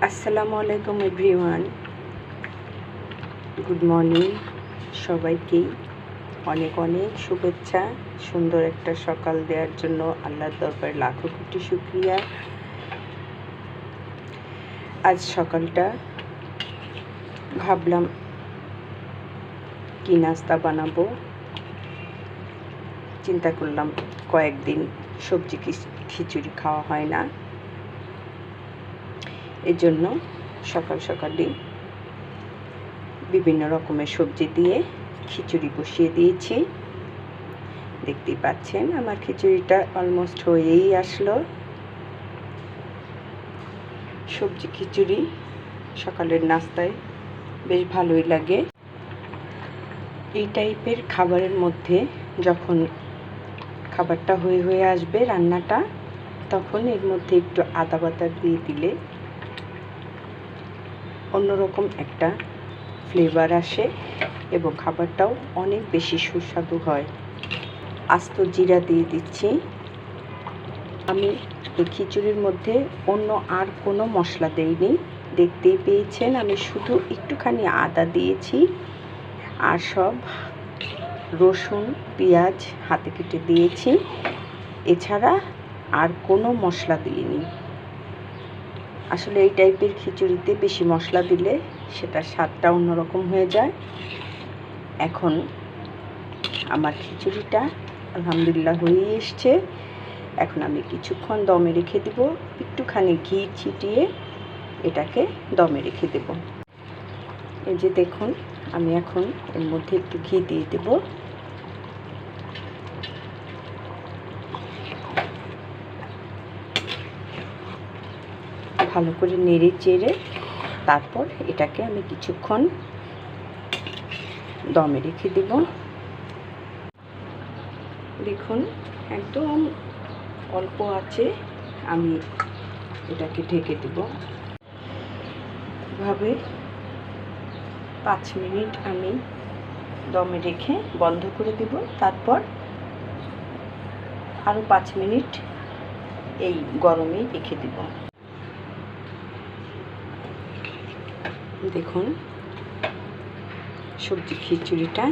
আসসালামু আলাইকুম everyone. Good morning সবাইকেই। অনেক অনেক শুভেচ্ছা, সুন্দর একটা সকাল দেওয়ার জন্য আল্লাহর দরবারে লাখো কোটি শুক্রিয়া। আজ সকালটা ভাবলাম কি নাস্তা বানাবো। চিন্তা করলাম কয়েকদিন সবজি খিচ- খিচুড়ি খাওয়া হয় না। এর জন্য সকাল সকালই বিভিন্ন রকমের সবজি দিয়ে খিচুড়ি বসিয়ে দিয়েছি। দেখতেই পাচ্ছেন, আমার খিচুড়িটা অলমোস্ট হয়েই আসলো। সবজি খিচুড়ি সকালের নাস্তায় বেশ ভালোই লাগে। এই টাইপের খাবারের মধ্যে যখন খাবারটা হয়ে হয়ে আসবে রান্নাটা, তখন এর মধ্যে একটু আদা বাটা দিয়ে দিলে অন্যরকম একটা ফ্লেভার আসে এবং খাবারটাও অনেক বেশি সুস্বাদু হয়। আস্ত জিরা দিয়ে দিচ্ছি। আমি এই খিচুড়ির মধ্যে অন্য আর কোনো মশলা দেইনি। দেখতেই পেয়েছেন, আমি শুধু একটুখানি আদা দিয়েছি আর সব রসুন, পেঁয়াজ হাতে কেটে দিয়েছি। এছাড়া আর কোনো মশলা দিইনি। আসলে এই টাইপের খিচুড়িতে বেশি মশলা দিলে সেটার স্বাদটা অন্যরকম হয়ে যায়। এখন আমার খিচুড়িটা আলহামদুলিল্লাহ হয়েই এসছে। এখন আমি কিছুক্ষণ দমে রেখে দেব। একটুখানি ঘি ছিটিয়ে এটাকে দমে রেখে দেব। এই যে দেখুন, আমি এখন এর মধ্যে একটু ঘি দিয়ে দেব। ভালো করে নেড়ে চেড়ে তারপর এটাকে আমি কিছুক্ষণ দমে রেখে দেব। দেখুন, একদম অল্প আছে, আমি এটাকে ঢেকে দেব। এভাবে পাঁচ মিনিট আমি দমে রেখে বন্ধ করে দেব। তারপর আরও পাঁচ মিনিট এই গরমেই রেখে দেব। দেখুন। সবজি খিচুড়িটা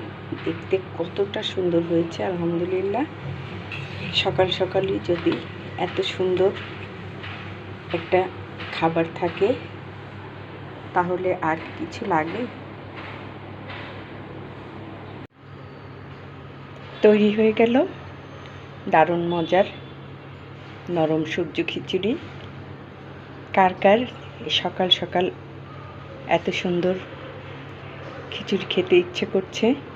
দেখতে কতটা সুন্দর হয়েছে, আলহামদুলিল্লাহ। সকাল সকালই যদি এত সুন্দর একটা খাবার থাকে, তাহলে আর কিছু লাগে? তৈরি হয়ে গেল দারুণ মজার নরম সবজি খিচুড়ি। কার কার সকাল সকাল এত সুন্দর খিচুড়ি খেতে ইচ্ছে করছে।